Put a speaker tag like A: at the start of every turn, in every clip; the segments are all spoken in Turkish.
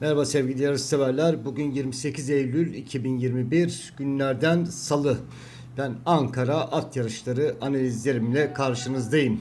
A: Merhaba sevgili yarışseverler. Bugün 28 Eylül 2021 günlerden salı. Ben Ankara at yarışları analizlerimle karşınızdayım.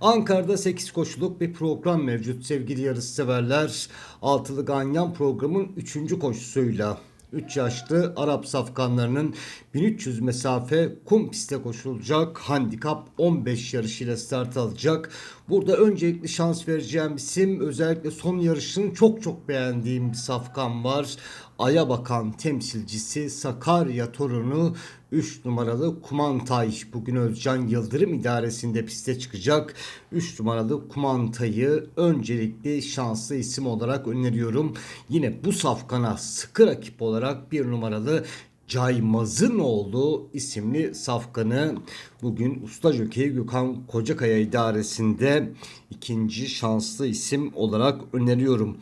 A: Ankara'da 8 koşuluk bir program mevcut sevgili yarışseverler. Altılı Ganyan programın 3. koşusuyla 3 yaşlı Arap safkanlarının 1300 mesafe kum piste koşulacak. Handikap 15 yarışıyla start alacak. Burada öncelikli şans vereceğim isim özellikle son yarışını çok çok beğendiğim bir safkan var. Aya bakan temsilcisi Sakarya torunu 3 numaralı Kumantay bugün Özcan Yıldırım idaresinde piste çıkacak. 3 numaralı Kumantay'ı öncelikli şanslı isim olarak öneriyorum. Yine bu safkana sıkı rakip olarak 1 numaralı Caymaz'ın oğlu isimli safkanı bugün Usta Jockey Gökhan Kocakaya idaresinde ikinci şanslı isim olarak öneriyorum.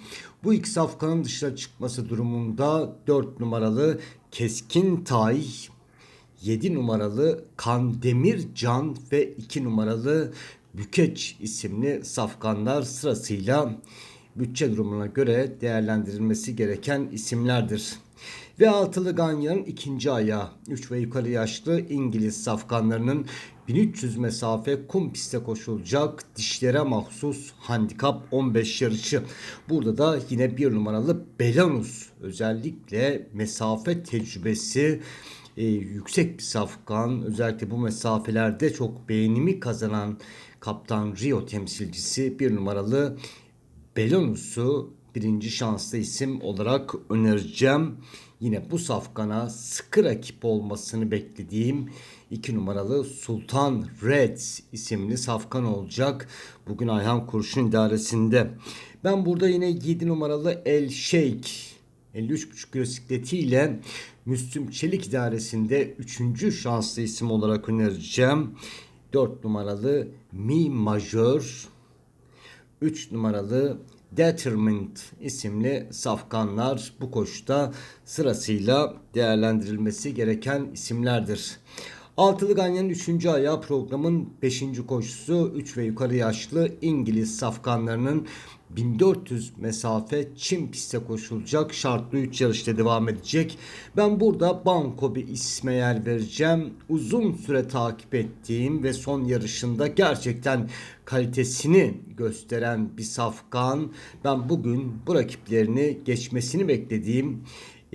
A: Bu iki safkanın dışına çıkması durumunda 4 numaralı Keskin Tay 7 numaralı Kandemir Can ve 2 numaralı Bükeç isimli safkanlar sırasıyla bütçe durumuna göre değerlendirilmesi gereken isimlerdir. Ve altılı ganyanın ikinci ayağı 3 ve yukarı yaşlı İngiliz safkanlarının 1300 mesafe kum piste koşulacak dişlere mahsus handikap 15 yarışı. Burada da yine bir numaralı Belanus özellikle mesafe tecrübesi e, yüksek bir safkan. Özellikle bu mesafelerde çok beğenimi kazanan Kaptan Rio temsilcisi bir numaralı Belanus'u birinci şanslı isim olarak önereceğim. Yine bu safkana sıkı rakip olmasını beklediğim 2 numaralı Sultan Reds isimli safkan olacak. Bugün Ayhan Kurşun idaresinde. Ben burada yine 7 numaralı El Sheikh 53,5 kilo sikletiyle Müslüm Çelik idaresinde 3. şanslı isim olarak önereceğim. 4 numaralı Mi Majör 3 numaralı Determined isimli safkanlar bu koşuda sırasıyla değerlendirilmesi gereken isimlerdir. Altılı Ganyan'ın 3. ayağı programın 5. koşusu 3 ve yukarı yaşlı İngiliz safkanlarının 1400 mesafe çim piste koşulacak şartlı 3 yarışta devam edecek. Ben burada Banko bir isme yer vereceğim. Uzun süre takip ettiğim ve son yarışında gerçekten kalitesini gösteren bir safkan. Ben bugün bu rakiplerini geçmesini beklediğim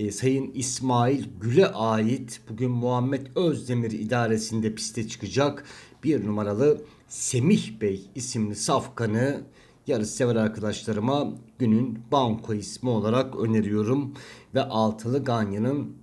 A: e, Sayın İsmail Gül'e ait bugün Muhammed Özdemir idaresinde piste çıkacak bir numaralı Semih Bey isimli safkanı yarış sever arkadaşlarıma günün banko ismi olarak öneriyorum. Ve altılı Ganya'nın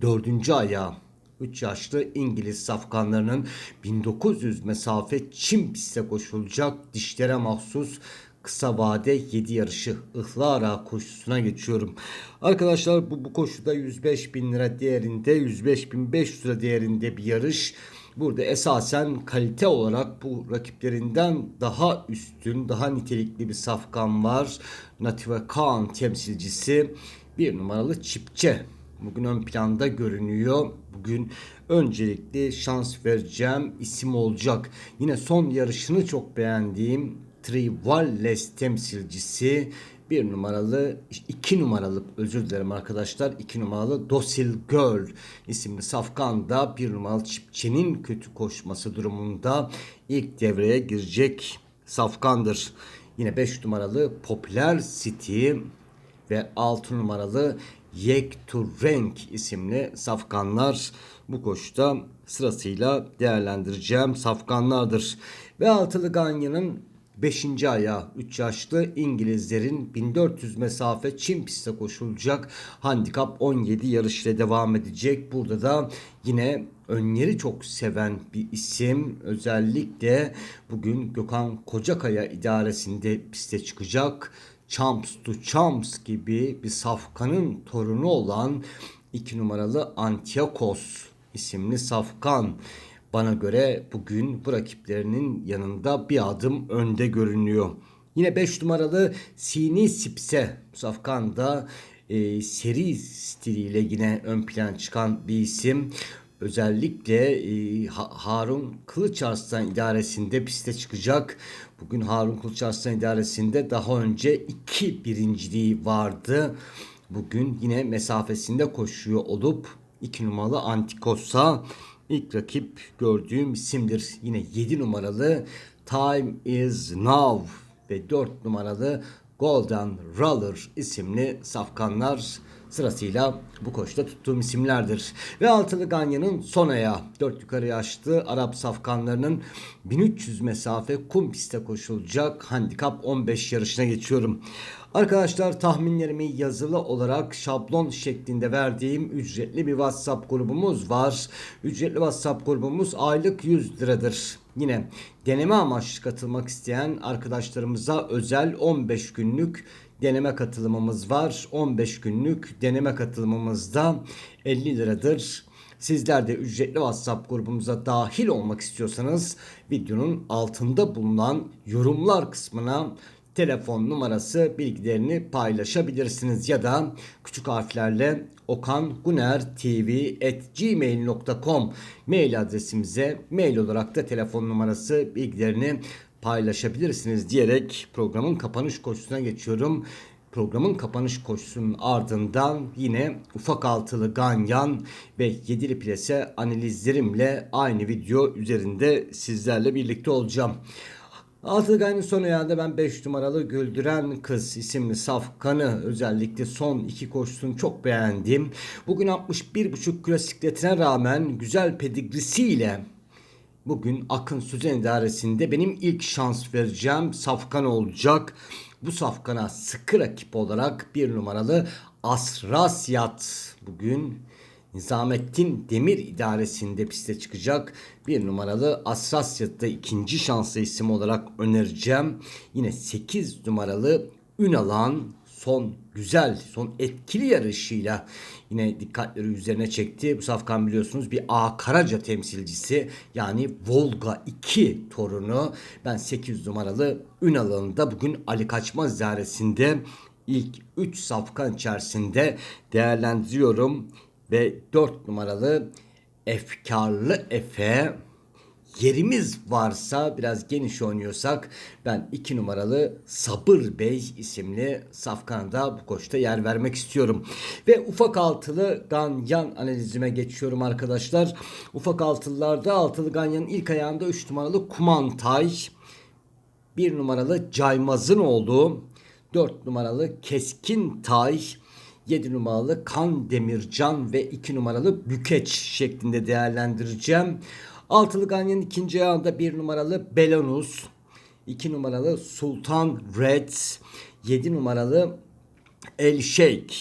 A: dördüncü ayağı 3 yaşlı İngiliz safkanlarının 1900 mesafe çim piste koşulacak dişlere mahsus kısa vade 7 yarışı ıhlara koşusuna geçiyorum. Arkadaşlar bu, bu koşuda 105 bin lira değerinde 105 bin 500 lira değerinde bir yarış. Burada esasen kalite olarak bu rakiplerinden daha üstün, daha nitelikli bir safkan var. Native Kaan temsilcisi bir numaralı Çipçe. Bugün ön planda görünüyor. Bugün öncelikli şans vereceğim isim olacak. Yine son yarışını çok beğendiğim Trivalles temsilcisi bir numaralı iki numaralı özür dilerim arkadaşlar iki numaralı Dosil Girl isimli safkanda bir numaralı çipçenin kötü koşması durumunda ilk devreye girecek safkandır. Yine 5 numaralı Popüler City ve 6 numaralı Yek to Rank isimli safkanlar bu koşuda sırasıyla değerlendireceğim safkanlardır. Ve altılı Ganya'nın 5. ayağı 3 yaşlı İngilizlerin 1400 mesafe Çin pistte koşulacak handikap 17 yarış ile devam edecek. Burada da yine önleri çok seven bir isim. Özellikle bugün Gökhan Kocakaya idaresinde piste çıkacak. Champs to Champs gibi bir safkanın torunu olan 2 numaralı Antiakos isimli safkan bana göre bugün bu rakiplerinin yanında bir adım önde görünüyor. Yine 5 numaralı Sini Sipse Safkan da e, seri stiliyle yine ön plan çıkan bir isim. özellikle e, Ha- Harun Kılıçarslan idaresinde piste çıkacak. Bugün Harun Kılıçarslan idaresinde daha önce iki birinciliği vardı. Bugün yine mesafesinde koşuyor olup 2 numaralı Antikos'a ilk rakip gördüğüm isimdir. Yine 7 numaralı Time is Now ve 4 numaralı Golden Roller isimli safkanlar sırasıyla bu koşta tuttuğum isimlerdir. Ve altılı Ganyan'ın son ayağı 4 yukarı yaşlı Arap safkanlarının 1300 mesafe kum pistte koşulacak handikap 15 yarışına geçiyorum. Arkadaşlar tahminlerimi yazılı olarak şablon şeklinde verdiğim ücretli bir WhatsApp grubumuz var. Ücretli WhatsApp grubumuz aylık 100 liradır. Yine deneme amaçlı katılmak isteyen arkadaşlarımıza özel 15 günlük deneme katılımımız var. 15 günlük deneme katılımımızda 50 liradır. Sizler de ücretli WhatsApp grubumuza dahil olmak istiyorsanız videonun altında bulunan yorumlar kısmına telefon numarası bilgilerini paylaşabilirsiniz ya da küçük harflerle okanguner.tv@gmail.com mail adresimize mail olarak da telefon numarası bilgilerini paylaşabilirsiniz diyerek programın kapanış koşusuna geçiyorum. Programın kapanış koşusunun ardından yine ufak altılı ganyan ve yedili plase analizlerimle aynı video üzerinde sizlerle birlikte olacağım. Altılı Ganyan'ın son ayağında ben 5 numaralı Güldüren Kız isimli safkanı özellikle son iki koşusunu çok beğendim. Bugün 61,5 kilo sikletine rağmen güzel pedigrisiyle Bugün Akın Süzen İdaresi'nde benim ilk şans vereceğim safkan olacak. Bu safkana sıkı rakip olarak bir numaralı Asrasyat bugün Nizamettin Demir İdaresi'nde piste çıkacak. Bir numaralı Asrasyat'ta ikinci şanslı isim olarak önereceğim. Yine 8 numaralı Ünalan son güzel, son etkili yarışıyla yine dikkatleri üzerine çekti. Bu Safkan biliyorsunuz bir A Karaca temsilcisi yani Volga 2 torunu. Ben 8 numaralı Ünal'ın da bugün Ali Kaçmaz idaresinde ilk 3 safkan içerisinde değerlendiriyorum. Ve 4 numaralı Efkarlı Efe yerimiz varsa biraz geniş oynuyorsak ben 2 numaralı Sabır Bey isimli safkanda bu koşta yer vermek istiyorum. Ve ufak altılı ganyan analizime geçiyorum arkadaşlar. Ufak altılılarda altılı ganyanın ilk ayağında 3 numaralı Kumantay, 1 numaralı Caymaz'ın olduğu, 4 numaralı Keskin Tay, 7 numaralı Kan Demircan ve 2 numaralı Bükeç şeklinde değerlendireceğim. Altılı Ganyan'ın ikinci ayağında 1 numaralı Belonus, 2 numaralı Sultan Red, 7 numaralı El Sheikh,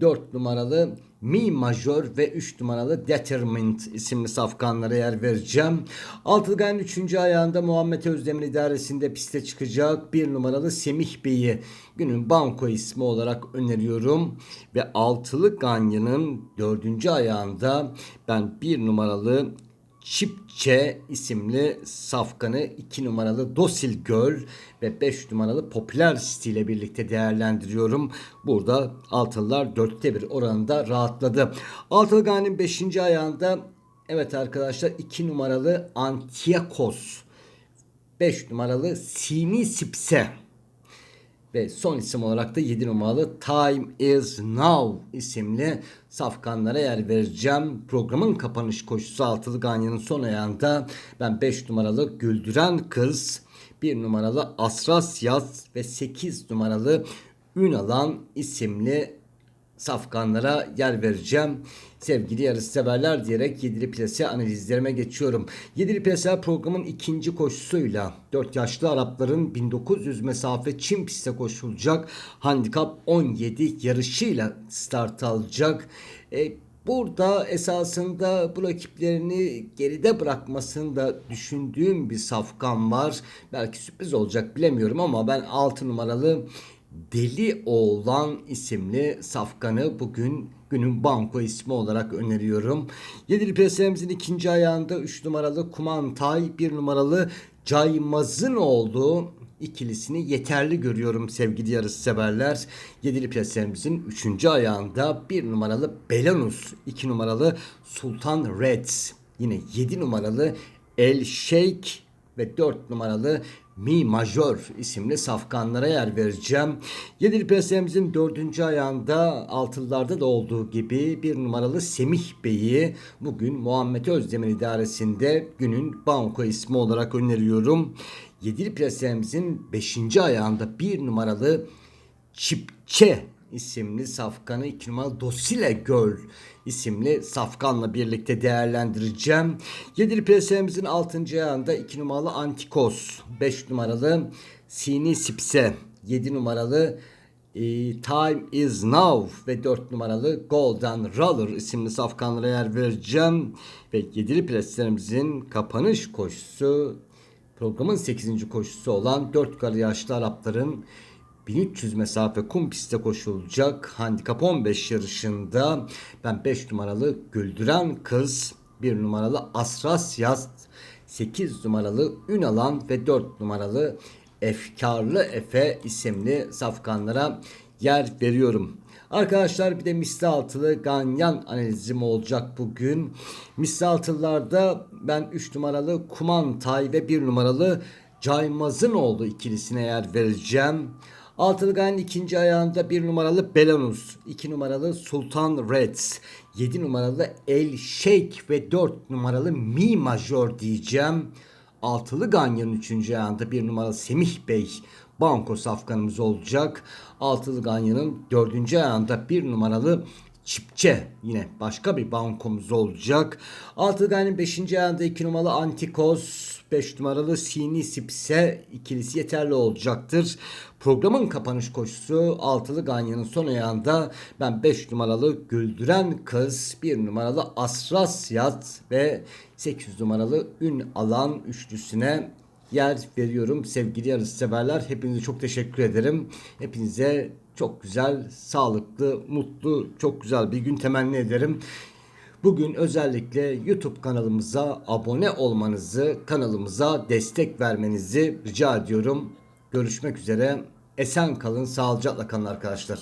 A: 4 numaralı Mi Majör ve 3 numaralı Determined isimli safkanlara yer vereceğim. Altılgan 3. ayağında Muhammed Özdemir idaresinde piste çıkacak. 1 numaralı Semih Bey'i günün banko ismi olarak öneriyorum. Ve altılı Ganyan'ın 4. ayağında ben 1 numaralı Çipçe isimli safkanı 2 numaralı Dosil Göl ve 5 numaralı Popüler City ile birlikte değerlendiriyorum. Burada Altılılar 4'te 1 oranında rahatladı. Altılı Gani'nin 5. ayağında evet arkadaşlar 2 numaralı Antiakos 5 numaralı Sini Sipse ve son isim olarak da 7 numaralı Time is Now isimli safkanlara yer vereceğim. Programın kapanış koşusu altılı ganyanın son ayağında ben 5 numaralı Güldüren Kız, 1 numaralı Asras Yaz ve 8 numaralı Ünalan isimli safkanlara yer vereceğim. Sevgili yarışseverler diyerek yedili plase analizlerime geçiyorum. Yedili plase programın ikinci koşusuyla 4 yaşlı Arapların 1900 mesafe Çin piste koşulacak. Handikap 17 yarışıyla start alacak. E, Burada esasında bu rakiplerini geride bırakmasını da düşündüğüm bir safkan var. Belki sürpriz olacak bilemiyorum ama ben 6 numaralı Deli Oğlan isimli safkanı bugün günün banko ismi olarak öneriyorum. Yedili presemizin ikinci ayağında 3 numaralı Kumantay, 1 numaralı Caymaz'ın olduğu ikilisini yeterli görüyorum sevgili yarışseverler. Yedili plaselerimizin 3. ayağında 1 numaralı Belanus, 2 numaralı Sultan Reds, yine 7 numaralı El Sheikh ve 4 numaralı Mi Major isimli safkanlara yer vereceğim. Yedili plaselerimizin 4. ayağında altılılarda da olduğu gibi bir numaralı Semih Bey'i bugün Muhammed Özdemir idaresinde günün banko ismi olarak öneriyorum. Yedili plaselerimizin 5. ayağında bir numaralı Çipçe isimli safkanı 2 numaralı Dosile Göl isimli safkanla birlikte değerlendireceğim. Yedili plaselerimizin 6. ayağında 2 numaralı Antikos, 5 numaralı Sini Sipse, 7 numaralı e, Time is Now ve 4 numaralı Golden Roller isimli safkanlara yer vereceğim. Ve yedili plaselerimizin kapanış koşusu programın 8. koşusu olan 4 yukarı yaşlı Arapların 1300 mesafe kum pistte koşulacak handikap 15 yarışında ben 5 numaralı Güldüren Kız, 1 numaralı Asras Yaz, 8 numaralı Ünalan ve 4 numaralı Efkarlı Efe isimli safkanlara yer veriyorum. Arkadaşlar bir de misli altılı ganyan analizim olacak bugün. Misli altılılarda ben 3 numaralı Kumantay ve 1 numaralı Caymaz'ın olduğu ikilisine yer vereceğim. Altılı Ganyan ikinci ayağında 1 numaralı Belanus, 2 numaralı Sultan Reds, 7 numaralı El Sheikh ve 4 numaralı Mi Major diyeceğim. Altılı Ganyan'ın 3. ayağında 1 numaralı Semih Bey banko safkanımız olacak. Altılı Ganyan'ın 4. ayağında 1 numaralı Çipçe yine başka bir bankomuz olacak. Altılı Ganyan'ın 5. ayağında 2 numaralı Antikos, 5 numaralı Sini Sipse ikilisi yeterli olacaktır. Programın kapanış koşusu altılı Ganyan'ın son ayağında ben 5 numaralı Güldüren Kız, 1 numaralı Asras Yat ve 8 numaralı Ün Alan üçlüsüne yer veriyorum sevgili yarışseverler. Hepinize çok teşekkür ederim. Hepinize çok güzel, sağlıklı, mutlu, çok güzel bir gün temenni ederim. Bugün özellikle YouTube kanalımıza abone olmanızı, kanalımıza destek vermenizi rica ediyorum. Görüşmek üzere. Esen kalın, sağlıcakla kalın arkadaşlar.